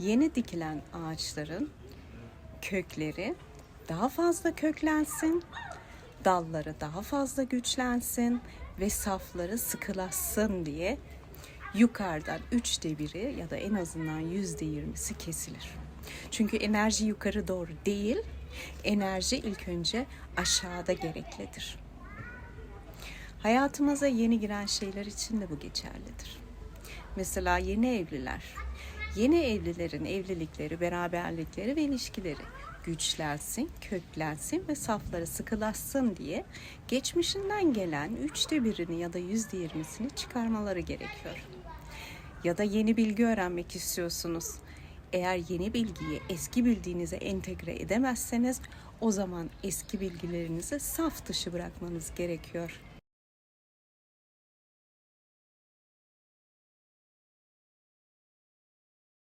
yeni dikilen ağaçların kökleri daha fazla köklensin, dalları daha fazla güçlensin ve safları sıkılaşsın diye yukarıdan üçte biri ya da en azından yüzde yirmisi kesilir. Çünkü enerji yukarı doğru değil, enerji ilk önce aşağıda gereklidir. Hayatımıza yeni giren şeyler için de bu geçerlidir. Mesela yeni evliler. Yeni evlilerin evlilikleri, beraberlikleri ve ilişkileri güçlensin, köklensin ve safları sıkılaşsın diye geçmişinden gelen üçte birini ya da yüzde yirmisini çıkarmaları gerekiyor. Ya da yeni bilgi öğrenmek istiyorsunuz. Eğer yeni bilgiyi eski bildiğinize entegre edemezseniz o zaman eski bilgilerinizi saf dışı bırakmanız gerekiyor.